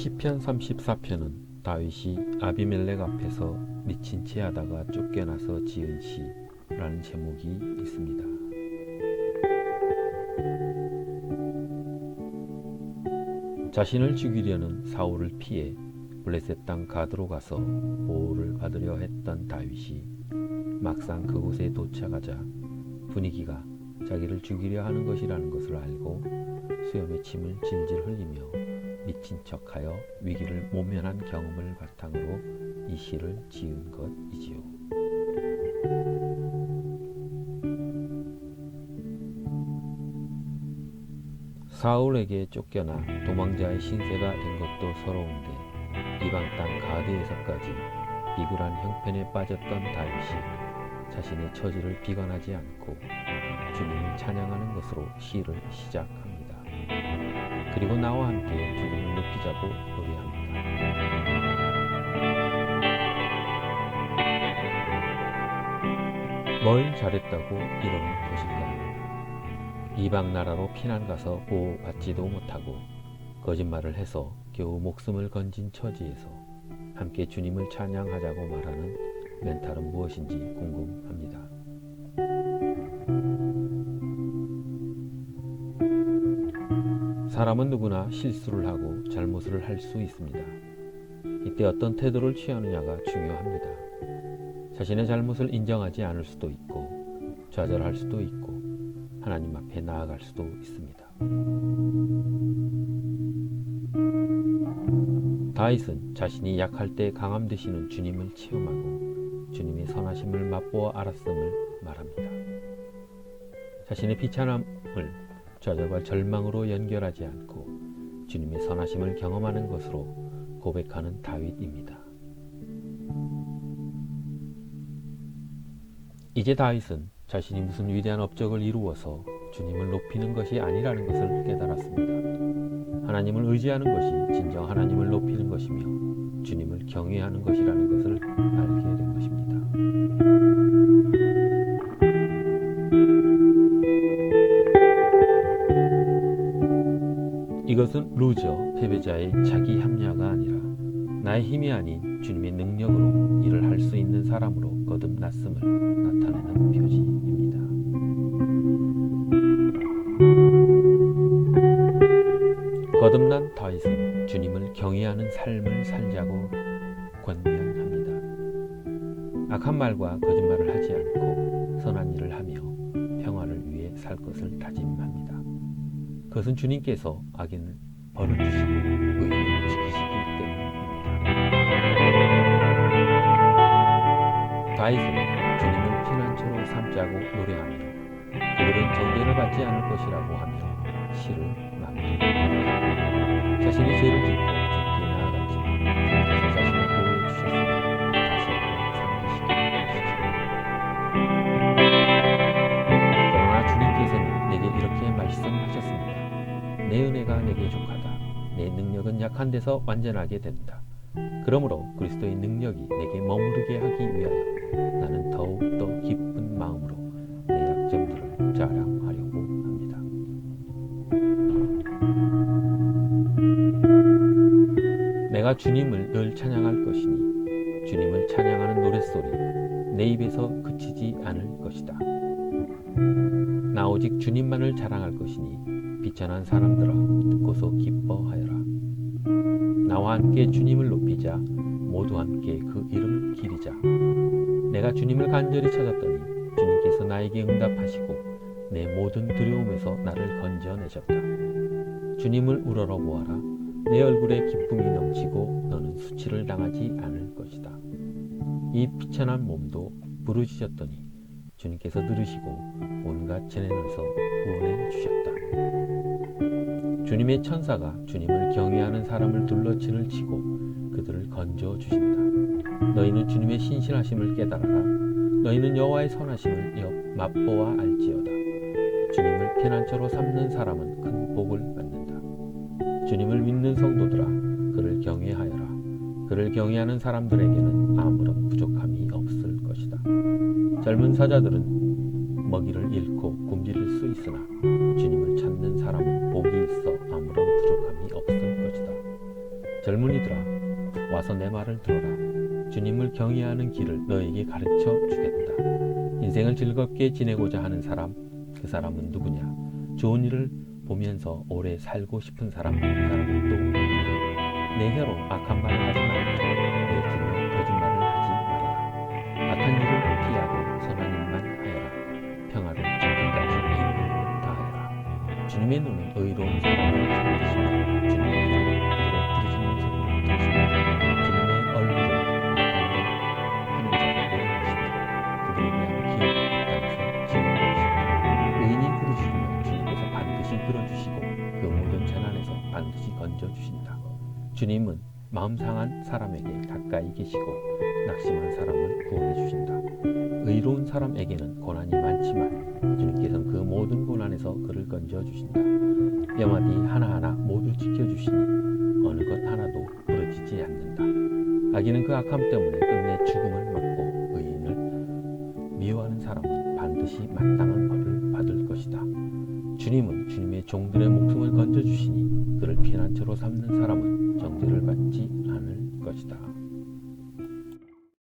시편 34편은 다윗이 아비멜렉 앞에서 미친 채 하다가 쫓겨나서 지은 시라는 제목이 있습니다. 자신을 죽이려는 사울을 피해 블레셋 땅 가드로 가서 보호를 받으려 했던 다윗이 막상 그곳에 도착하자 분위기가 자기를 죽이려 하는 것이라는 것을 알고 수염의 침을 질질 흘리며 미친 척하여 위기를 모면한 경험을 바탕으로 이 시를 지은 것이지요. 사울에게 쫓겨나 도망자의 신세가 된 것도 서러운데 이방 땅 가드에서까지 비굴한 형편에 빠졌던 다윗이 자신의 처지를 비관하지 않고 주님을 찬양하는 것으로 시를 시작합니다. 그리고 나와 함께 주님을 높이자고 노래합니다. 뭘 잘했다고 이러는 것일까요? 이방 나라로 피난 가서 보호받지도 못하고 거짓말을 해서 겨우 목숨을 건진 처지에서 함께 주님을 찬양하자고 말하는 멘탈은 무엇인지 궁금합니다. 사람은 누구나 실수를 하고 잘못을 할 수 있습니다. 이때 어떤 태도를 취하느냐가 중요합니다. 자신의 잘못을 인정하지 않을 수도 있고 좌절할 수도 있고 하나님 앞에 나아갈 수도 있습니다. 다윗은 자신이 약할 때 강함 되시는 주님을 체험하고 주님의 선하심을 맛보아 알았음을 말합니다. 자신의 비참함을 좌절과 절망으로 연결하지 않고 주님의 선하심을 경험하는 것으로 고백하는 다윗입니다. 이제 다윗은 자신이 무슨 위대한 업적을 이루어서 주님을 높이는 것이 아니라는 것을 깨달았습니다. 하나님을 의지하는 것이 진정 하나님을 높이는 것이며 주님을 경외하는 것이라는 것을 알게 된 것입니다. 이것은 루저 패배자의 자기 합리화가 아니라 나의 힘이 아닌 주님의 능력으로 일을 할 수 있는 사람으로 거듭났음을 나타내는 표지입니다. 거듭난 다윗은 주님을 경외하는 삶을 살자고 권면합니다. 악한 말과 거짓말을 하지 않고 선한 일을 하며 평화를 위해 살 것을 다짐합니다. 그것은 주님께서 악인을 벌어주시고 의인을 지키시기 때문입니다. 다윗은 주님을 피난처로 삼자고 노래하며 그들은 정죄를 받지 않을 것이라고 하며 시를 마무리합니다. 자신이 죄를 짓고 약한 데서 완전하게 된다. 그러므로 그리스도의 능력이 내게 머무르게 하기 위하여 나는 더욱 더 기쁜 마음으로 내 약점들을 자랑하려고 합니다. 내가 주님을 늘 찬양할 것이니 주님을 찬양하는 노랫소리 내 입에서 그치지 않을 것이다. 나 오직 주님만을 자랑할 것이니 비천한 사람들아 듣고서 기뻐하여라. 나와 함께 주님을 높이자 모두 함께 그 이름을 기리자. 내가 주님을 간절히 찾았더니 주님께서 나에게 응답하시고 내 모든 두려움에서 나를 건져내셨다. 주님을 우러러 보아라. 내 얼굴에 기쁨이 넘치고 너는 수치를 당하지 않을 것이다. 이 비천한 몸도 부르짖었더니 주님께서 들으시고 온갖 재난에서 구원해 주셨다. 주님의 천사가 주님을 경외하는 사람을 둘러 진을 치고 그들을 건져 주신다. 너희는 주님의 신실하심을 깨달아라. 너희는 여호와의 선하심을 엿 맛보아 알지어다. 주님을 피난처로 삼는 사람은 큰 복을 받는다. 주님을 믿는 성도들아, 그를 경외하여라. 그를 경외하는 사람들에게는 아무런 부족함이 없을 것이다. 젊은 사자들은 먹이를 잃고 굶주릴 수 있으나 젊은이들아 와서 내 말을 들어라. 주님을 경외하는 길을 너에게 가르쳐 주겠다. 인생을 즐겁게 지내고자 하는 사람 그 사람은 누구냐? 좋은 일을 보면서 오래 살고 싶은 사람 그 사람은 또 누구냐? 내 혀로 악한 말을 하지 말고 내 귀로 거짓말을 하지 말아라. 악한 일을 피하고 선한 일만 하여라. 평화로 지금까지 힘을 다하여라. 주님의 눈은 의로운 반드시 건져주신다. 주님은 마음 상한 사람에게 가까이 계시고 낙심한 사람을 구원해 주신다. 의로운 사람에게는 고난이 많지만 주님께서는 그 모든 고난에서 그를 건져 주신다. 뼈마디 하나하나 모두 지켜 주시니 어느 것 하나도 부러지지 않는다. 악인은 그 악함 때문에 끝내 죽음을 맞고 의인을 미워하는 사람은 반드시 마땅한 벌을 받을 것이다 주님은 주님의 종들의 목숨을 건져 주시니 그를 피난처로 삼는 사람은 정죄를 받지 않을 것이다